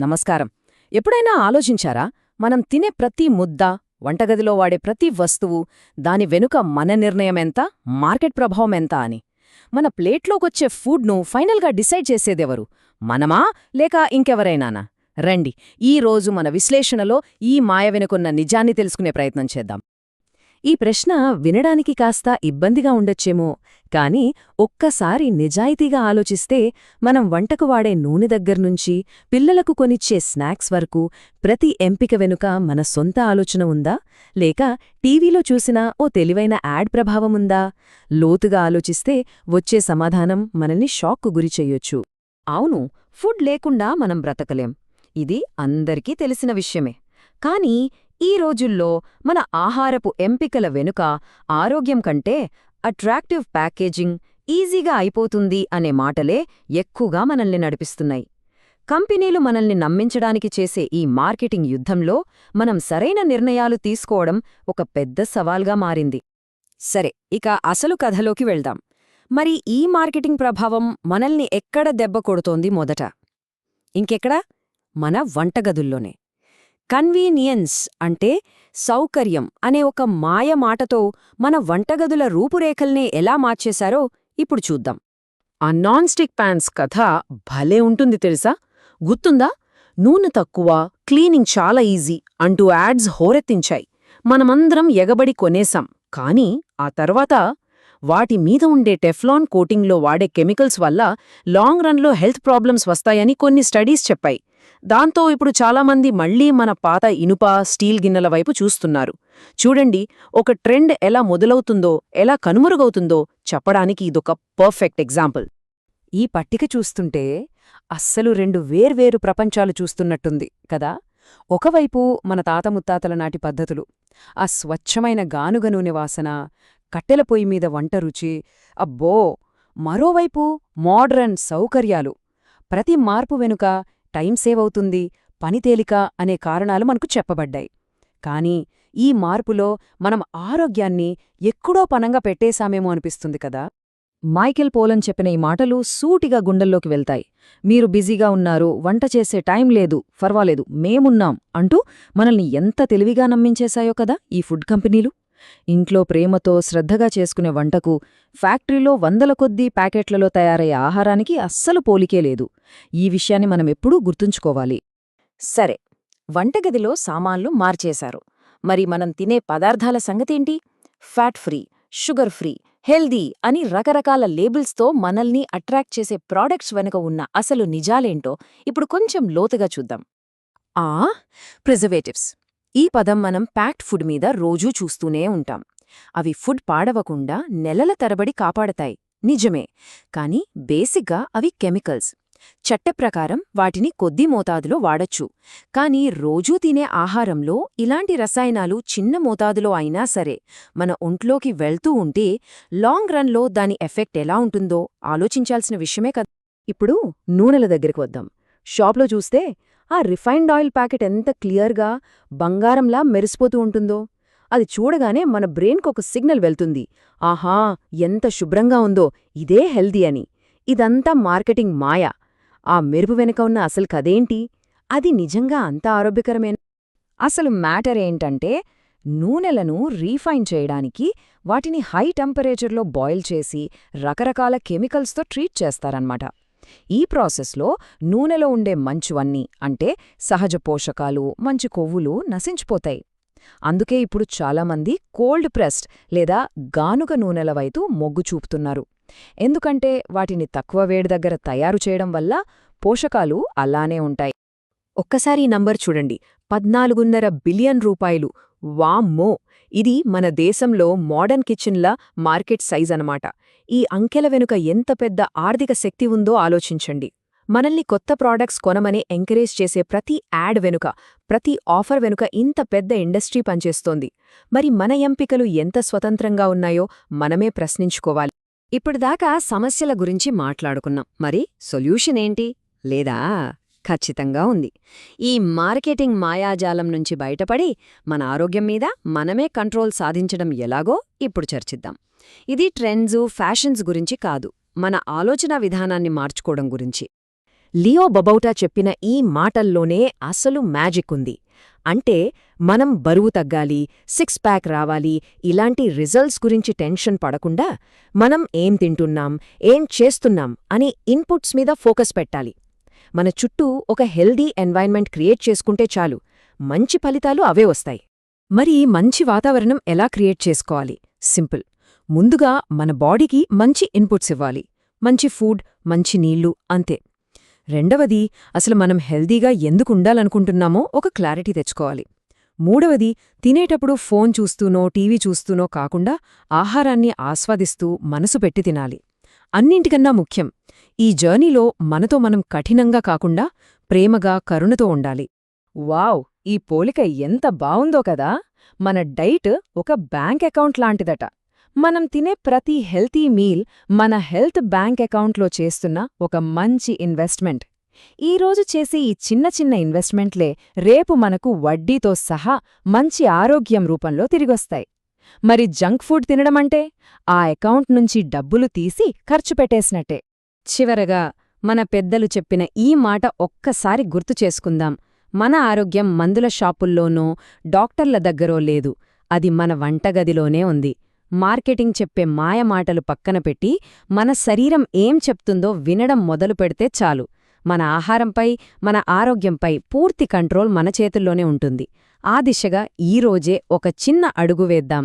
నమస్కారం. ఎప్పుడైనా ఆలోచించారా? మనం తినే ప్రతి ముద్ద వంటగదిలో వాడే ప్రతి వస్తువు దాని వెనుక మన నిర్ణయమెంత మార్కెట్ ప్రభావం ఎంత అని. మన ప్లేట్లోకొచ్చే ఫుడ్ను ఫైనల్గా డిసైడ్ చేసేదెవరు? మనమా లేక ఇంకెవరైనానా? రండి ఈ రోజు మన విశ్లేషణలో ఈ మాయ వెనుకున్న నిజాన్ని తెలుసుకునే ప్రయత్నం చేద్దాం. ఈ ప్రశ్న వినడానికి కాస్త ఇబ్బందిగా ఉండొచ్చేమో కాని ఒక్కసారి నిజాయితీగా ఆలోచిస్తే మనం వంటకు వాడే నూనె దగ్గర్నుంచి పిల్లలకు కొనిచ్చే స్నాక్స్ వరకు ప్రతి ఎంపిక వెనుక మన సొంత ఆలోచన ఉందా? లేక టీవీలో చూసిన ఓ తెలివైన యాడ్ ప్రభావముందా లోతుగా ఆలోచిస్తే వచ్చే సమాధానం మనల్ని షాక్కు గురిచెయ్యొచ్చు అవును ఫుడ్ లేకుండా మనం బ్రతకలేం. ఇది అందరికీ తెలిసిన విషయమే. కానీ ఈ రోజుల్లో మన ఆహారపు ఎంపికల వెనుక ఆరోగ్యం కంటే అట్రాక్టివ్ ప్యాకేజింగ్ ఈజీగా అయిపోతుంది అనే మాటలే ఎక్కువగా మనల్ని నడిపిస్తున్నాయి. కంపెనీలు మనల్ని నమ్మించడానికి చేసే ఈ మార్కెటింగ్ యుద్ధంలో మనం సరైన నిర్ణయాలు తీసుకోవడం ఒక పెద్ద సవాల్గా మారింది. సరే ఇక అసలు కథలోకి వెళ్దాం. మరి ఈ మార్కెటింగ్ ప్రభావం మనల్ని ఎక్కడ దెబ్బ కొడుతోంది మొదట? ఇంకెక్కడా? మన వంటగదుల్లోనే. కన్వీనియన్స్ అంటే సౌకర్యం అనే ఒక మాయ మాటతో మన వంటగదుల రూపురేఖల్నే ఎలా మార్చేశారో ఇప్పుడు చూద్దాం. ఆ నాన్ స్టిక్ ప్యాన్స్ కథ భలే ఉంటుంది తెలుసా? గుర్తుందా? నూనె తక్కువ క్లీనింగ్ చాలా ఈజీ అంటూ యాడ్స్ హోరెత్తించాయి. మనమందరం ఎగబడి కొనేశాం కానీ ఆ తర్వాత వాటి మీద ఉండే టెఫ్లాన్ కోటింగ్లో వాడే కెమికల్స్ వల్ల లాంగ్ రన్లో హెల్త్ ప్రాబ్లమ్స్ వస్తాయని కొన్ని స్టడీస్ చెప్పాయి. దాంతో ఇప్పుడు చాలామంది మళ్ళీ మన పాత ఇనుప స్టీల్ గిన్నెల వైపు చూస్తున్నారు. చూడండి ఒక ట్రెండ్ ఎలా మొదలవుతుందో ఎలా కనుమరుగవుతుందో చెప్పడానికి ఇదొక పర్ఫెక్ట్ ఎగ్జాంపుల్. ఈ పట్టిక చూస్తుంటే అస్సలు రెండు వేర్వేరు ప్రపంచాలు చూస్తున్నట్టుంది కదా? ఒకవైపు మన తాత ముత్తాతల నాటి పద్ధతులు. ఆ స్వచ్ఛమైన గానుగ నూనె వాసన కట్టెల పొయ్యి మీద వంట రుచి అబ్బో! మరోవైపు మోడ్రన్ సౌకర్యాలు. ప్రతి మార్పు వెనుక టైం సేవ్ అవుతుంది పని తేలిక అనే కారణాలు మనకు చెప్పబడ్డాయి. కానీ ఈ మార్పులో మనం ఆరోగ్యాన్ని ఎక్కడో పనంగా పెట్టేశామేమో అనిపిస్తుంది కదా? మైకెల్ పోలన్ చెప్పిన ఈ మాటలు సూటిగా గుండెల్లోకి వెళ్తాయి. మీరు బిజీగా ఉన్నారు వంట చేసే టైం లేదు ఫర్వాలేదు మేమున్నాం అంటూ మనల్ని ఎంత తెలివిగా నమ్మించేశాయో కదా ఈ ఫుడ్ కంపెనీలు? ఇంట్లో ప్రేమతో శ్రద్ధగా చేసుకునే వంటకు ఫ్యాక్టరీలో వందల కొద్దీ ప్యాకెట్లలో తయారయ్యే ఆహారానికి అస్సలు పోలికే లేదు. ఈ విషయాన్ని మనమెప్పుడూ గుర్తుంచుకోవాలి. సరే వంటగదిలో సామాన్లు మార్చేశారు. మరి మనం తినే పదార్థాల సంగతేంటి? Fat free sugar free healthy అని రకరకాల లేబుల్స్తో మనల్ని అట్రాక్ట్ చేసే ప్రాడక్ట్స్ వెనుక ఉన్న అసలు నిజాలేంటో ఇప్పుడు కొంచెం లోతుగా చూద్దాం. ఆ? ప్రిజర్వేటివ్స్. ఈ పదం మనం ప్యాక్డ్ ఫుడ్ మీద రోజూ చూస్తూనే ఉంటాం. అవి ఫుడ్ పాడవకుండా నెలల తరబడి కాపాడతాయి. నిజమే. కాని బేసిక్గా అవి కెమికల్స్. చట్ట ప్రకారం వాటిని కొద్ది మోతాదులో వాడొచ్చు. కాని రోజూ తినే ఆహారంలో ఇలాంటి రసాయనాలు చిన్న మోతాదులో అయినా సరే మన ఒంట్లోకి వెళ్తూ ఉంటే లాంగ్ రన్లో దాని ఎఫెక్ట్ ఎలా ఉంటుందో ఆలోచించాల్సిన విషయమే కదా. ఇప్పుడు నూనెల దగ్గరికి వద్దాం. షాప్లో చూస్తే ఆ రిఫైన్డ్ ఆయిల్ ప్యాకెట్ ఎంత క్లియర్గా బంగారంలా మెరిసిపోతూ ఉంటుందో. అది చూడగానే మన బ్రెయిన్కు ఒక సిగ్నల్ వెళ్తుంది. ఆహా ఎంత శుభ్రంగా ఉందో. ఇదే హెల్దీ అని. ఇదంతా మార్కెటింగ్ మాయ. ఆ మెరుపు వెనుక ఉన్న అసలు కదేంటి అది నిజంగా అంత ఆరోగ్యకరమైన? అసలు మ్యాటర్ ఏంటంటే నూనెలను రీఫైన్ చేయడానికి వాటిని హై టెంపరేచర్లో బాయిల్ చేసి రకరకాల కెమికల్స్తో ట్రీట్ చేస్తారన్నమాట. ఈ ప్రాసెస్లో నూనెలో ఉండే మంచువన్నీ అంటే సహజ పోషకాలు మంచి కొవ్వులు నశించిపోతాయి. అందుకే ఇప్పుడు చాలామంది కోల్డ్ ప్రెస్డ్ లేదా గానుగ నూనెల వైపు మొగ్గు చూపుతున్నారు. ఎందుకంటే వాటిని తక్కువ వేడి దగ్గర తయారు చేయడం వల్ల పోషకాలు అలానే ఉంటాయి. ఒక్కసారి నంబర్ చూడండి. పద్నాలుగున్నర బిలియన్ రూపాయలు. వామ్మో! ఇది మన దేశంలో మోడర్న్ కిచెన్ల మార్కెట్ సైజ్ అనమాట ఈ అంకెల వెనుక ఎంత పెద్ద ఆర్థిక శక్తి ఉందో ఆలోచించండి. మనల్ని కొత్త ప్రాడక్ట్స్ కొనమని ఎంకరేజ్ చేసే ప్రతి యాడ్ వెనుక ప్రతి ఆఫర్ వెనుక ఇంత పెద్ద ఇండస్ట్రీ పనిచేస్తోంది. మరి మన ఎంపికలు ఎంత స్వతంత్రంగా ఉన్నాయో మనమే ప్రశ్నించుకోవాలి. ఇప్పటిదాకా సమస్యల గురించి మాట్లాడుకున్నాం. మరి సొల్యూషన్ ఏంటి? లేదా ఖచ్చితంగా ఉంది. ఈ మార్కెటింగ్ మాయాజాలం నుంచి బయటపడి మన ఆరోగ్యం మీద మనమే కంట్రోల్ సాధించడం ఎలాగో ఇప్పుడు చర్చిద్దాం. ఇది ట్రెండ్సు ఫ్యాషన్స్ గురించి కాదు మన ఆలోచన విధానాన్ని మార్చుకోవడం గురించి. లియో బబౌటా చెప్పిన ఈ మాటల్లోనే అసలు మ్యాజిక్ ఉంది. అంటే మనం బరువు తగ్గాలి సిక్స్ ప్యాక్ రావాలి ఇలాంటి రిజల్ట్స్ గురించి టెన్షన్ పడకుండా మనం ఏం తింటున్నాం ఏం చేస్తున్నాం అని ఇన్పుట్స్ మీద ఫోకస్ పెట్టాలి. మన చుట్టూ ఒక హెల్దీ ఎన్వైర్న్మెంట్ క్రియేట్ చేసుకుంటే చాలు. మంచి ఫలితాలు అవే వస్తాయి. మరి మంచి వాతావరణం ఎలా క్రియేట్ చేసుకోవాలి? సింపుల్. ముందుగా మన బాడీకి మంచి ఇన్పుట్స్ ఇవ్వాలి. మంచి ఫుడ్ మంచి నీళ్ళు అంతే. రెండవది అసలు మనం హెల్దీగా ఎందుకు ఉండాలనుకుంటున్నామో ఒక క్లారిటీ తెచ్చుకోవాలి. మూడవది తినేటప్పుడు ఫోన్ చూస్తూనో టీవీ చూస్తూనో కాకుండా ఆహారాన్ని ఆస్వాదిస్తూ మనసు పెట్టి తినాలి. అన్నింటికన్నా ముఖ్యం. ఈ జర్నీలో మనతో మనం కఠినంగా కాకుండా ప్రేమగా కరుణతో ఉండాలి. వావ్! ఈ పోలిక ఎంత బావుందో కదా! మన డైట్ ఒక బ్యాంక్ అకౌంట్ లాంటిదట. మనం తినే ప్రతి హెల్తీ మీల్ మన హెల్త్ బ్యాంక్ అకౌంట్లో చేస్తున్న ఒక మంచి ఇన్వెస్ట్మెంట్. ఈరోజు చేసే ఈ చిన్న చిన్న ఇన్వెస్ట్మెంట్లే రేపు మనకు వడ్డీతో సహా మంచి ఆరోగ్యం రూపంలో తిరిగొస్తాయి. మరి జంక్ ఫుడ్ తినడమంటే ఆ అకౌంట్ నుంచి డబ్బులు తీసి ఖర్చు పెట్టేసినట్టే. చివరగా మన పెద్దలు చెప్పిన ఈ మాట ఒక్కసారి గుర్తు చేసుకుందాం. మన ఆరోగ్యం మందుల షాపుల్లోనో డాక్టర్ల దగ్గరో లేదు. అది మన వంటగదిలోనే ఉంది. మార్కెటింగ్ చెప్పే మాయమాటలు పక్కన పెట్టి మన శరీరం ఏం చెప్తుందో వినడం మొదలు పెడితే చాలు. మన ఆహారంపై మన ఆరోగ్యంపై పూర్తి కంట్రోల్ మన చేతుల్లోనే ఉంటుంది. ఆ దిశగా ఈరోజే ఒక చిన్న అడుగు వేద్దాం.